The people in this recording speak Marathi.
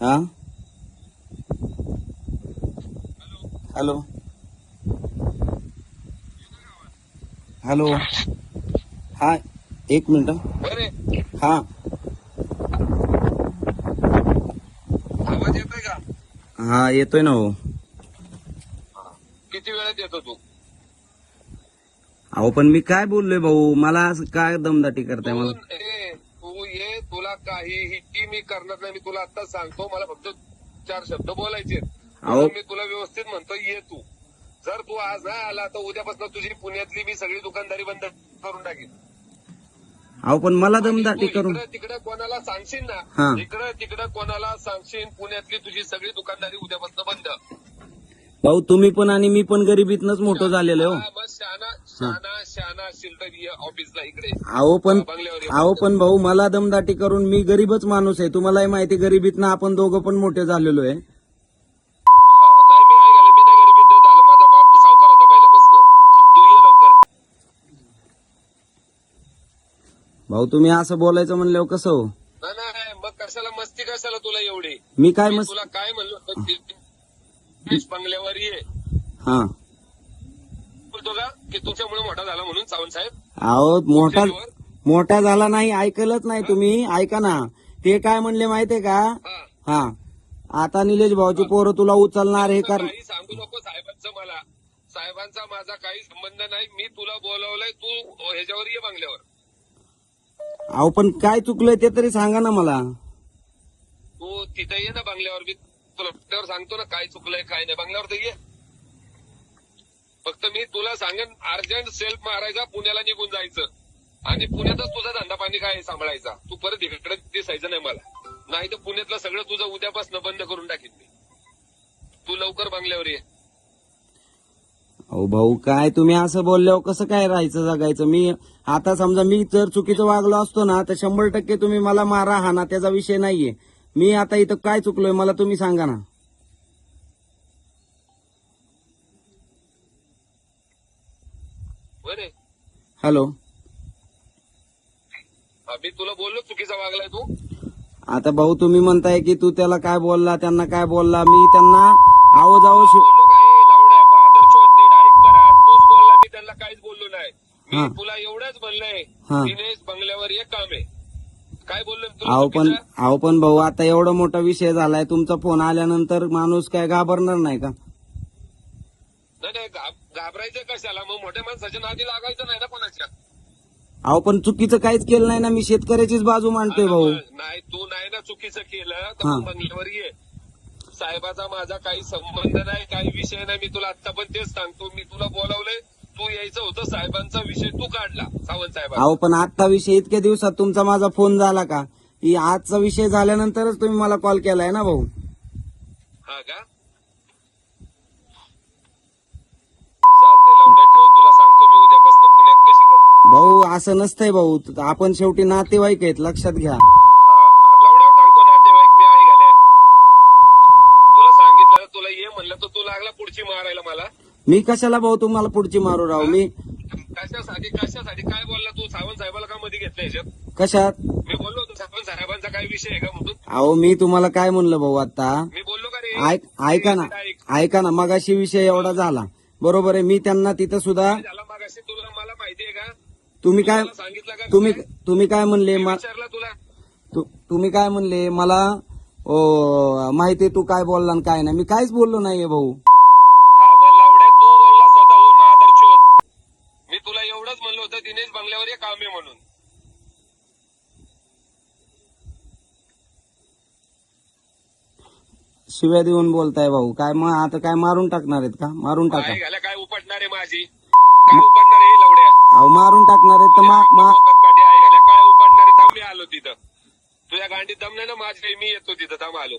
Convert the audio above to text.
हा? हॅलो. हॅलो. हा एक मिनिट हा. आवाज येतोय का? हा येतोय ना हो. किती वेळात येतो तू? अहो पण मी काय बोललोय भाऊ? मला असं काय दमदाटी करताय मला तुला काहीही ती मी करणार नाही मी तुला आत्ताच सांगतो मला फक्त चार शब्द बोलायचे अहो. मी तुला व्यवस्थित म्हणतो ये तू. जर तू आज नाही आला तर उद्यापासून तुझी पुण्यातली मी सगळी दुकानदारी बंद करून टाकेन. अहो पण मला दमदाटी करून इकडं तिकडं कोणाला सांगशील हा. ना इकडं तिकडं कोणाला सांगशील पुण्यातली तुझी सगळी दुकानदारी उद्यापासून बंद? भाऊ तुम्ही पण आणि मी पण गरिबीतनच मोठं झालेलो हो. हा, मग शहाणा शहाणा तर ऑफिसला इकडे अहो पण. अहो पण भाऊ मला दमदाटी करून मी गरीबच माणूस आहे तुम्हालाही माहिती गरिबीतनं आपण दोघं पण मोठे झालेलो आहे हा, नाही मी मी नाही झालं माझा बाप सावकार होता पहिल्यापासून तू ये लवकर भाऊ तुम्ही असं बोलायचं म्हणल्यावर कसं हो नाही नाही मग कशाला मस्ती कशाला तुला एवढी मी काय मी मस्त तुला काय म्हणलो बंगल्यावर ये हा बोलतो का की तुमच्यामुळे मोठा झाला म्हणून सावंत साहेब? अहो मोठा? मोठा झाला नाही ऐकलंच नाही तुम्ही. ऐका ना. ते काय म्हणले माहितीये का? हा. आता निलेश भाऊची पोरं तुला उचलणार हे कर काही सांगू नको साहेबांचं मला. साहेबांचा माझा काही संबंध नाही. मी तुला बोलवलंय तू ह्याच्यावर ये बंगल्यावर. अहो पण काय चुकलंय ते तरी सांगा ना मला. तू तिथे ये ना बंगल्यावर. मी तुला सांगतो ना काय चुकलंय काय नाही. बंगल्यावर तर ये. फक्त मी तुला सांगेन अर्जंट सेल्फ मारायचा पुण्याला निघून जायचं. आणि पुण्यातच तुझा धंदा पाणी काय सांभाळायचा? तू परत इकडे दिसायचं नाही मला. नाही तर पुण्यातलं सगळं तुझं उद्यापासून बंद करून टाकीन मी. तू लवकर बंगल्यावर ये. अहो भाऊ काय तुम्ही असं बोलल्यावर कसं काय राहायचं जगायचं? मी आता समजा मी जर चुकीचं वागलो असतो ना तर शंभर टक्के तुम्ही मला मारा हा ना त्याचा विषय नाहीये. मी आता इथं काय चुकलोय मला तुम्ही सांगा ना बरे हॅलो. मी तुला बोललो चुकीचा वागलाय तू. आता भाऊ तुम्ही म्हणताय की तू त्याला काय बोलला त्यांना काय बोलला? मी त्यांना जाओ शिव बोललो का? हे लावड्या मग आदर्श होत नीट ऐक करा. तूच बोलला मी त्यांना काहीच बोललो नाही. हा. मी तुला एवढंच म्हणलंय हा. दिनेश बंगल्यावर एक काम आहे. काय बोललो मी तुला अहो पण चुकीचं? अहो पण भाऊ आता एवढा मोठा विषय झालाय तुमचा फोन आल्यानंतर माणूस काय घाबरणार नाही का? नाही नाही घाब- घाबरायचं कशाला? मग मोठ्या माणसाच्या नादी लागायचं नाही ना कोणाच्या? अहो पण चुकीचं काहीच केलं नाही ना. मी शेतकऱ्याचीच बाजू मांडतोय भाऊ. नाही तू नाही ना चुकीचं केलं तर हा. मग बंगल्यावर ये. साहेबाचा माझा काही संबंध नाही काही विषय नाही. मी तुला आता पण तेच सांगतो. मी तुला बोलावलंय तू यायचं होतं साहेबांचा विषय तू काढला सावंत साहेबांचा. अहो पण आजचा विषय इतक्या दिवसात तुमचा माझा फोन झाला का? ही आजचा विषय झाल्यानंतरच तुम्ही मला कॉल केलाय ना भाऊ. हा का चालतंय लवड्या ठेव तुला सांगतो मी उद्यापासून पुण्यात कशी करतो भाऊ असं नसतंय भाऊ. आपण शेवटी नातेवाईक आहेत लक्षात घ्या. लवड्यावर टाकतो नातेवाईक मी घाल्या तुला सांगितलं तुला ये म्हणलं तर तू लागला पुढची मारायला मला. मी कशाला भाऊ तुम्हाला पुढची मारू राहू मी कशासाठी कशासाठी? काय बोलला तू? सावंत साहेबाला का मध्ये घेतलं ह्याच्यात कशात? मी बोललो होतो सावंत साहेबांचा काय विषय आहे का म्हणून? अहो मी तुम्हाला काय म्हणलं भाऊ आता? मी बोललो का रे? ऐक ऐका ना ऐक. ऐका ना मगाशी विषय एवढा झाला. बरोबर आहे मी त्यांना तिथं सुद्धा झाला मग अशी तुला मला माहिती आहे का तुम्ही काय सांगितलं का तुम्ही काय? तुम्ही काय म्हणले? मी मा- विचारलं तुला. तु- तुम्ही काय म्हणले? मला ओ, माहिती तू काय बोलला आणि काय नाही. मी काहीच बोललो नाहीये भाऊ. हा मग लावड्या. तू बोलला स्वतःहून होत. मी तुला एवढंच म्हणलं होतं दिनेश बंगल्यावर ये काम आहे म्हणून. शिव्या देऊन बोलताय भाऊ. काय मग आता काय मारून टाकणार आहेत का? मारून टाका. काय काय उपटणार आहे माझी? काय उपटणार आहे हे लवड्या? अहो मारून टाकणार आहेत तर मा- काठी आहे काय उपटणार आहे? थांब मी आलो तिथं. तुझ्या गांडीत दम नाही ना माझी मी येतो तिथं. थांब आलो.